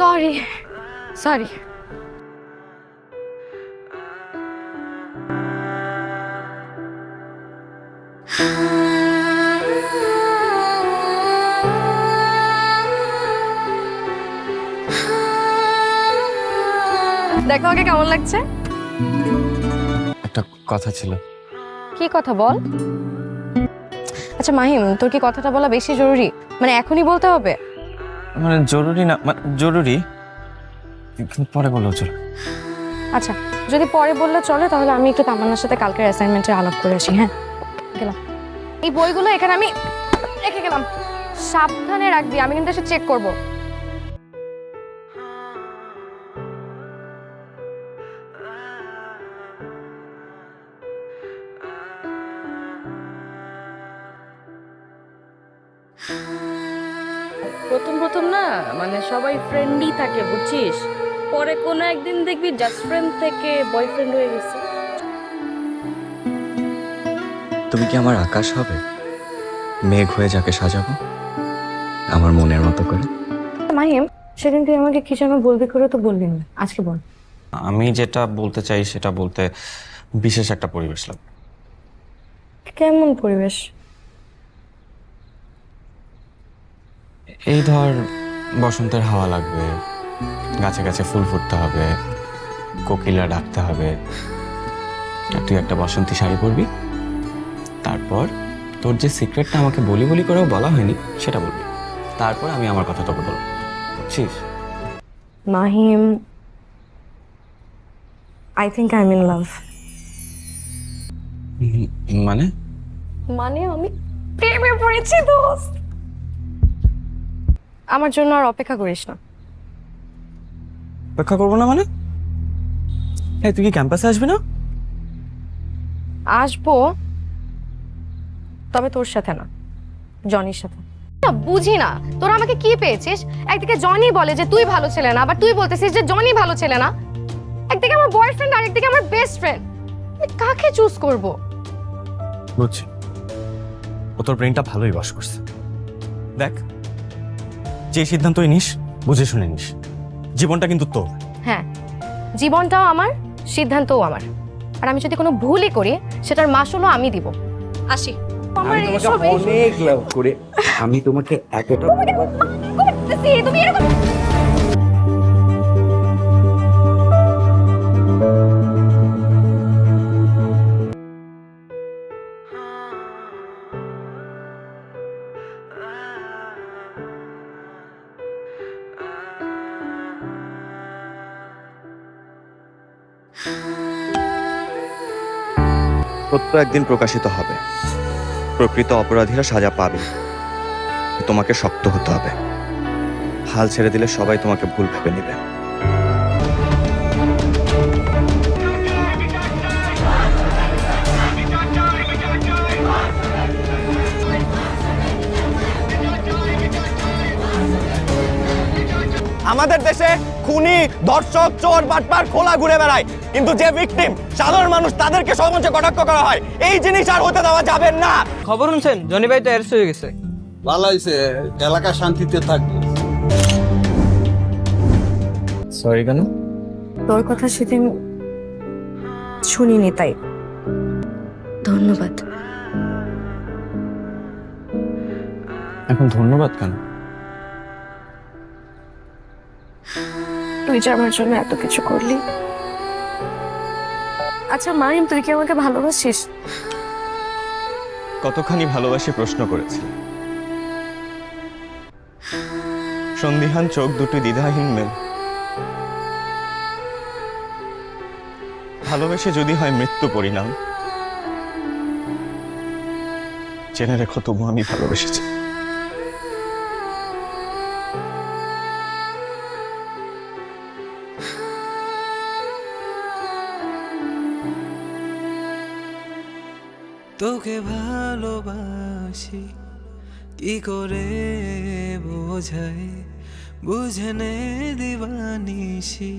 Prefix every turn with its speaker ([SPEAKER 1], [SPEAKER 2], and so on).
[SPEAKER 1] Sorry sorry দেখো আগে কেমন লাগছে?
[SPEAKER 2] একটা কথা ছিল।
[SPEAKER 1] কি কথা বল? আচ্ছা মাহিম তোর কি কথাটা বলা বেশি জরুরি? মানে এখনই বলতে হবে?
[SPEAKER 2] মানে জরুরি না মানে জরুরি। কিন্তু পরে বলো চলো।
[SPEAKER 1] আচ্ছা যদি পরে বললে চলে, তাহলে আমি একটু তামান্নার সাথে কালকের অ্যাসাইনমেন্টে আলাপ করে আসি হ্যাঁ? গেলাম। এই বইগুলো এখানে আমি রেখে গেলাম। সাবধানে রাখবি, আমি কিন্তু এসে চেক করব।
[SPEAKER 3] প্রথম প্রথম না মানে সবাই ফ্রেন্ডই থাকে বুঝছিস? পরে কোনো একদিন দেখবি জাস্ট ফ্রেন্ড থেকে বয়ফ্রেন্ড হয়ে গেছে।
[SPEAKER 4] তুমি কি আমার আকাশ হবে? মেঘ হয়ে যাকে সাজাবো? আমার মনের মতো করে?
[SPEAKER 1] মাহিম সেদিন তুই আমাকে কি যেন বলবি করে তো বলবি না। আজকে বল।
[SPEAKER 2] আমি যেটা বলতে চাই সেটা বলতে বিশেষ একটা পরিবেশ লাগবে।
[SPEAKER 1] কেমন পরিবেশ?
[SPEAKER 2] এই ধর বসন্তের হাওয়া লাগবে গাছে গাছে ফুল ফুটতে হবে কোকিলা ডাকতে হবে। আর তুই একটা বসন্তী শাড়ি পরবি তারপর তোর যে সিক্রেটটা আমাকে বলি বলি করেও বলা হয়নি সেটা বলবি। তারপর আমি আমার কথা তোকে বলব। বুঝছিস
[SPEAKER 1] Mahim I think I am in love
[SPEAKER 2] মানে?
[SPEAKER 1] মানে আমি প্রেমে পড়েছি দোস্ত। আমার জন্য আর অপেক্ষা করিস না।
[SPEAKER 2] অপেক্ষা করব না মানে? হ্যাঁ তুই কি ক্যাম্পাসে আসবি না?
[SPEAKER 1] আসব তবে তোর সাথে না জনির সাথে। না বুঝি না। তোরা আমাকে কি পেয়েছিস? একদিকে জনি বলে যে তুই ভালো ছেলে না আবার তুই বলতেছিস যে জনি ভালো ছেলে না। একদিকে আমার বয়ফ্রেন্ড আর একদিকে আমার বেস্ট ফ্রেন্ড আমি কাকে চুজ করব?
[SPEAKER 2] বুঝছি। ও তোর ব্রেনটা ভালোই বাস করছে। দেখ যে সিদ্ধান্তই নিস বুঝে শুনে নিস। জীবনটা কিন্তু তোর।
[SPEAKER 1] হ্যাঁ জীবনটাও আমার সিদ্ধান্তও আমার। আর আমি যদি কোনো ভুলই করি সেটার মাসুলও আমি দিব। আসি। আমার
[SPEAKER 5] অনেক লাভ করে। আমি তোমাকে এতটা
[SPEAKER 1] তুমি এরকম
[SPEAKER 4] সত্য একদিন প্রকাশিত হবে। প্রকৃত অপরাধীরা সাজা পাবে। তোমাকে শক্ত হতে হবে। হাল ছেড়ে দিলে সবাই তোমাকে ভুল ভেবে নেবে।
[SPEAKER 6] আমাদের দেশে খুনি ধর্ষক চোর, বাটপার, খোলা ঘুরে বেড়ায়। কিন্তু যে ভিকটিম সাধারণ মানুষ তাদেরকে সমাজে কটাক্ষ করা হয় এই জিনিস আর হতে দেওয়া যাবে না।
[SPEAKER 7] খবর শুনছেন? জনি ভাই তো অ্যারেস্ট হয়ে গেছে।
[SPEAKER 5] ভালো হয়েছে এলাকা শান্তিতে থাকবে।
[SPEAKER 2] সরি কেন?
[SPEAKER 1] তোর কথা সেদিন শুনিনি তাই। ধন্যবাদ।
[SPEAKER 2] এখন ধন্যবাদ কেন?
[SPEAKER 1] তুই যে আমার জন্য এত কিছু করলি আচ্ছা মারিম তুই কি আমাকে ভালোবাসিস?
[SPEAKER 2] কতখানি ভালোবাসি প্রশ্ন করেছি। সন্দিহান চোখ দুটি দ্বিধাহীন মেল। ভালোবেসে যদি হয় মৃত্যু পরিণাম। জেনে রেখো তবু আমি ভালোবেসেছি।
[SPEAKER 8] তোকে ভালোবাসি কি করে বোঝাই বুঝনে দিবানিসি